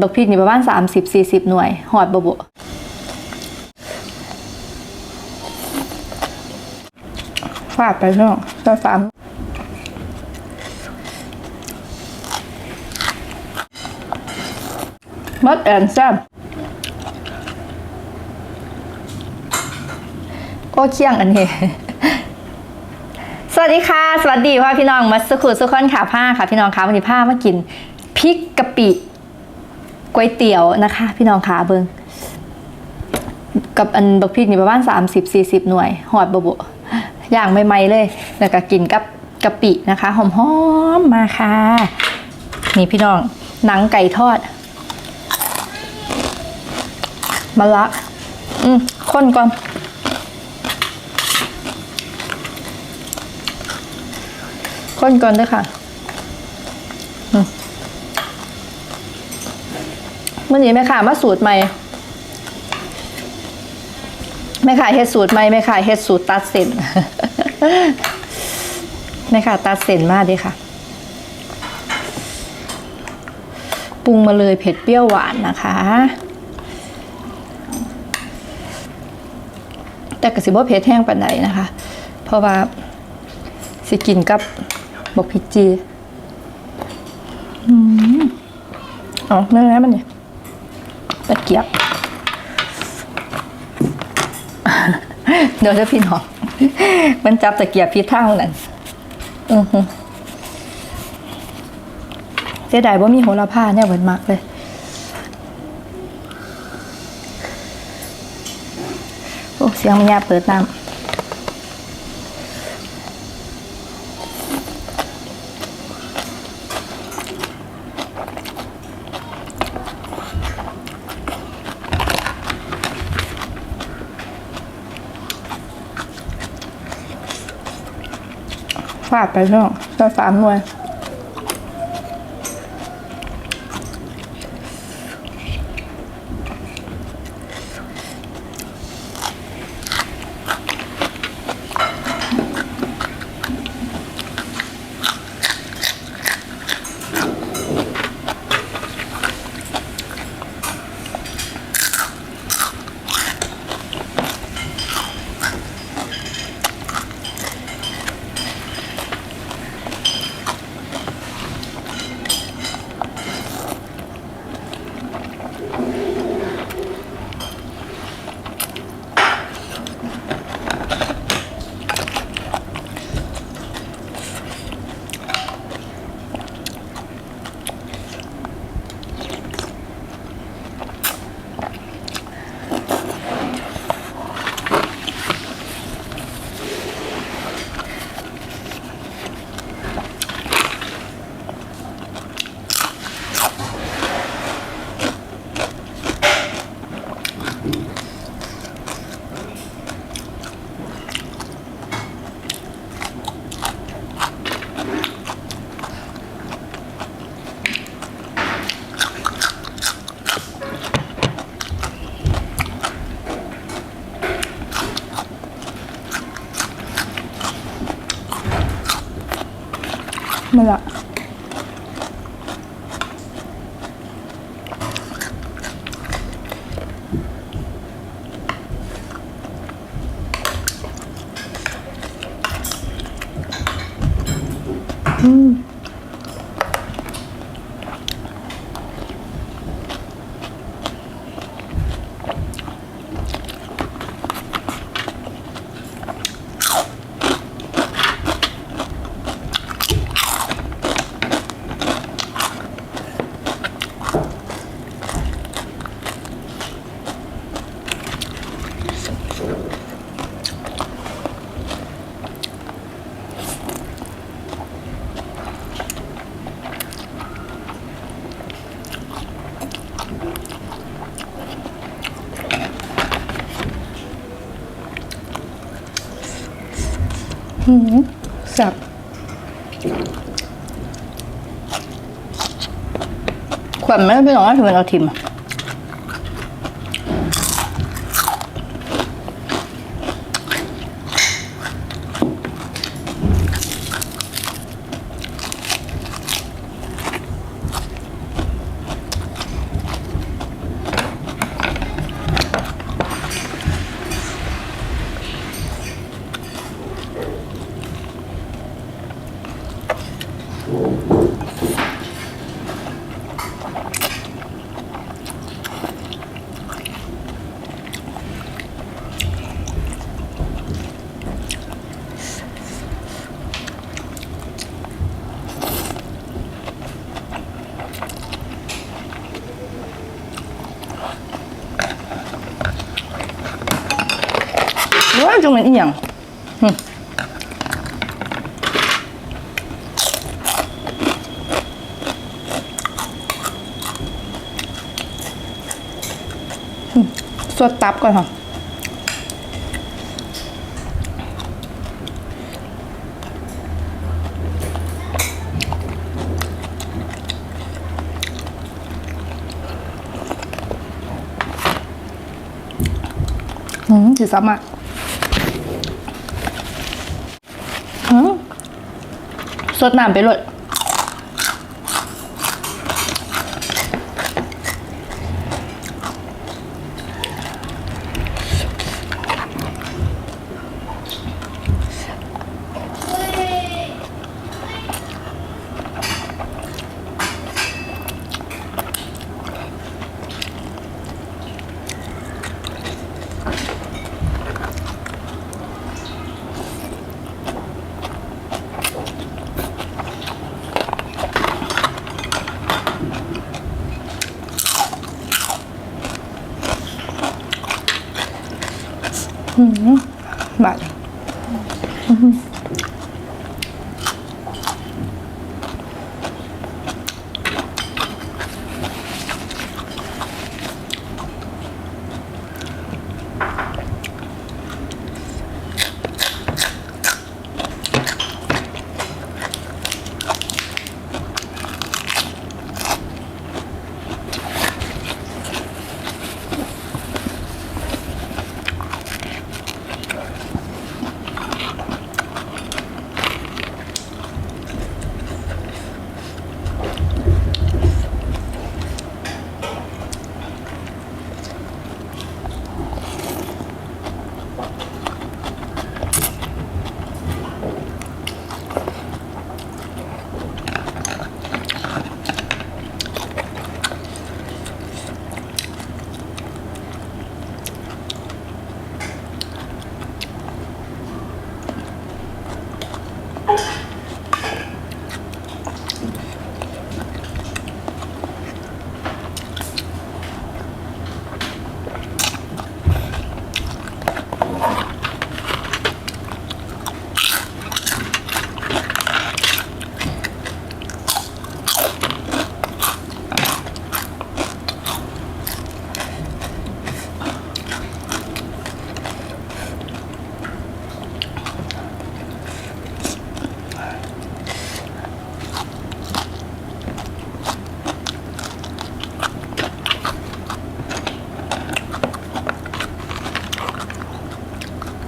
บักพริกนี่ประมาณสามสิบสี่สิบหน่วยหอดบบุฟาดไปเนาะก็สามมัดแอนแซมโอ้เคียงอันนี้สวัสดีค่ะ สวัสดีพ่อพี่น้องมาสุขุสุขคนขาผ้าค่ะ พี่น้องคะวันนี้ผ้ามากินพริกกะปิ ก๋วยเตี๋ยวนะคะ พี่น้องขาเบิงกับอันบักพริกนี่ประมาณ30-40 หน่วยหอดบบอย่างใหม่ๆเลย แล้วก็กินกับกะปินะคะ หอมๆมาค่ะ นี่พี่น้องหนังไก่ทอดมะละอืมข้นก่อนข้นก่อนด้วยค่ะอืม มื่อนี้แม่ค่ะมาสูตรใหม่แม่ค่ะเฮ็ดสูตรใหม่แม่ค่ะเฮ็ดสูตรตัดเส้นแม่ค่ะตัดเส้นมากดีค่ะปรุงมาเลยเผ็ดเปรี้ยวหวานนะคะ แต่กระสิบ่เผ็ดแห้งปานใดนะคะ เพราะว่าสิกินกับบกพิจี อืมอ๋อเนื้อมันเนี่ย กียบ เดี๋ยวจะพี่น้องมันจับตะเกียบพิษเท่านั้นอือฮึเสียดายว่ามีโหระพาเนี่ยเหมือนมักเลยโอ้เสียงมันยาเปิดน้ำ ฟาดไปเนาะก็สามหน่วย หืมสับขวัญไม่ได้พี่น้อกว่าถึงเป็นเอาทิมอะ จังเป็นอีหยังสวดตับก่อนค่ะอืมถือซ้ำอะอืม สดน้ำไปเลย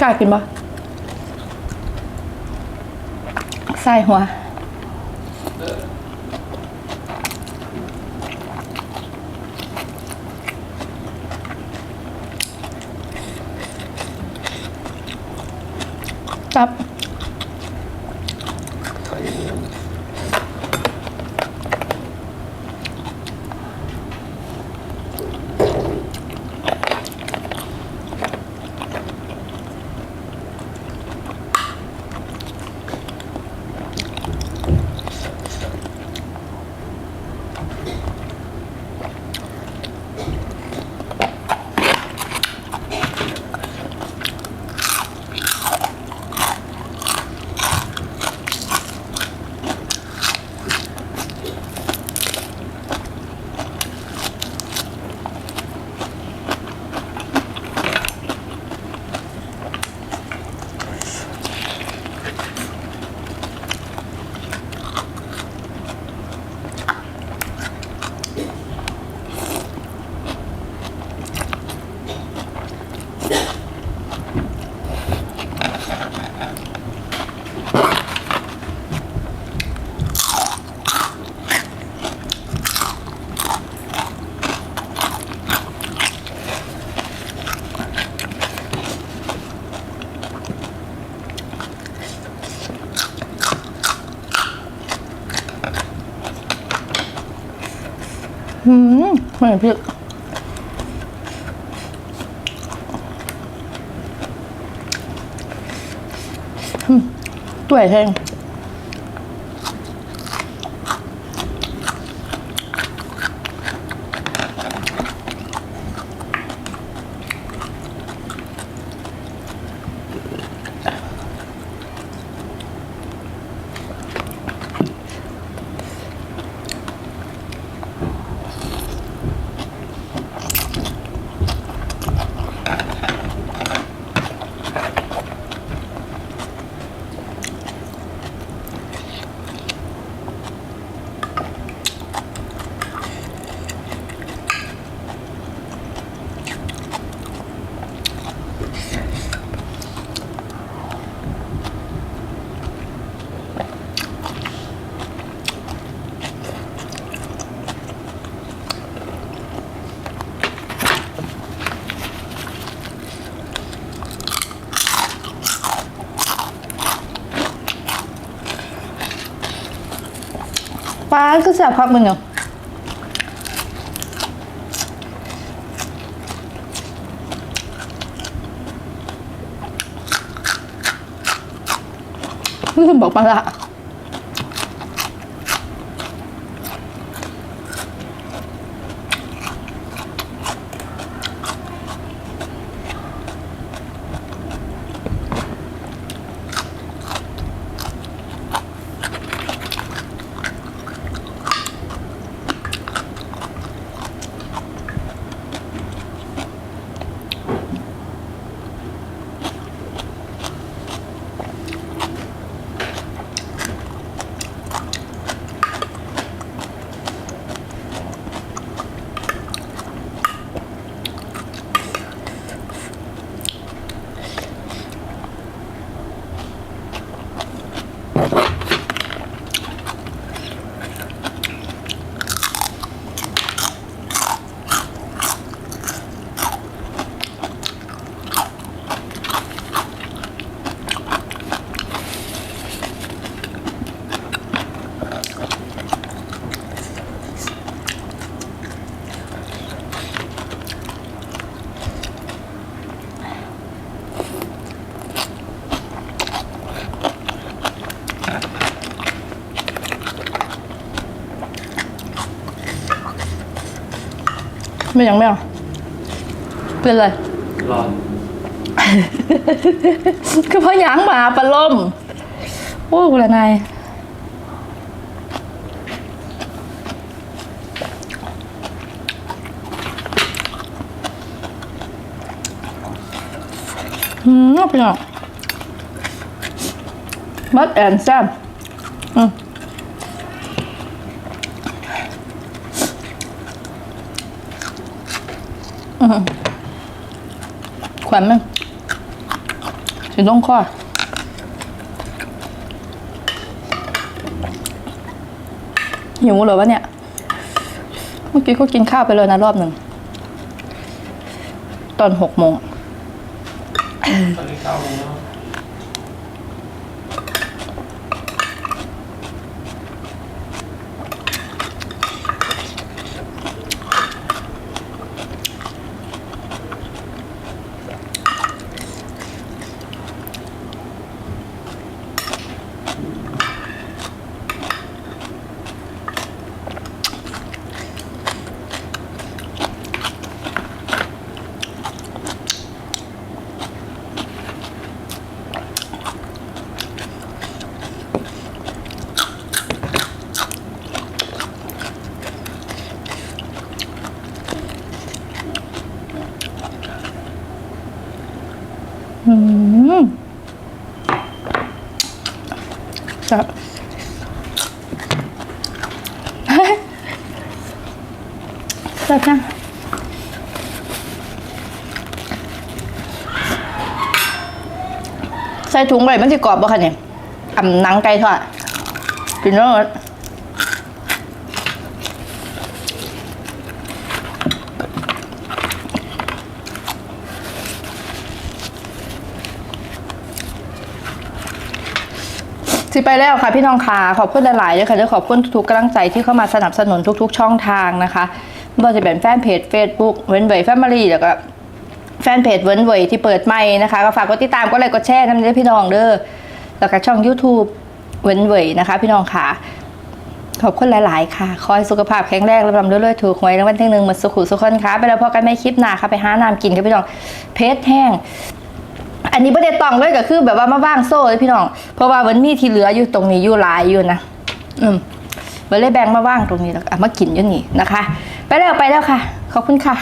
กล้ากินปะใส่หัวจับ ใส่ มเหมือนพริกตัวใหญ่แห้งานก็แซ่บพักมึงเนาะลืมบอกมาละ ไม่ยังไม่เอาเป็นไร ร้อนก็เพราะหยางหมาปลาล่มโอ้กุละนายอืมพี่น้องบัดแอนแซมอืมอืม ขวัญมันสิต้องข้อหิวเหรอวะเนี่ย เมื่อกี้ก็กินข้าวไปเลยนะรอบหนึ่ง ตอนหกโมงตอนนี้เก้าโมงแล้ว อืมจะ จะจัง ใส่ถุงไปมันจะกรอบบ่คะเนี่ยอ่ำหนังไก่ทอดกินแล้วสิไปแล้วค่ะพี่น้องค่ะขอบคุณหลายๆเลยค่ะจะขอบคุณทุกๆกำลังใจที่เข้ามาสนับสนุนทุกๆ ช่องทางนะคะไม่ว่าจะเป็นแฟนเพจ Facebook เว้นเวยแฟมิลี่แล้วก็ แฟนเพจเวิร์นเวยที่เปิดใหม่นะคะก็ฝากกดติดตามก็เลยกดแชร์ทำนี้พี่น้องเด้อแล้วก็ช่อง YouTube เวิร์นเวยนะคะ พี่น้องค่ะ ขอบคุณหลาย ๆ ค่ะ คอยสุขภาพแข็งแรงร่ำรวย ๆ ถูกหวยรางวัลที่หนึ่งหมาสุขุสุขคนค่ะไปแล้วพอกันไม่คลิปหนาค่ะไปหาน้ำกินกันพี่น้องเพชรแห้งอันนี้ประเด็นตองเลยก็คือแบบว่ามาว่างโซ่เลยพี่น้อง เพราะว่าวันนี้ที่เหลืออยู่ตรงนี้อยู่หลายอยู่นะ อืมวันเลยแบ่งมาว่างตรงนี้แล้วอามากินอยู่นี่นะคะ ไปแล้วไปแล้วค่ะ ขอบคุณค่ะ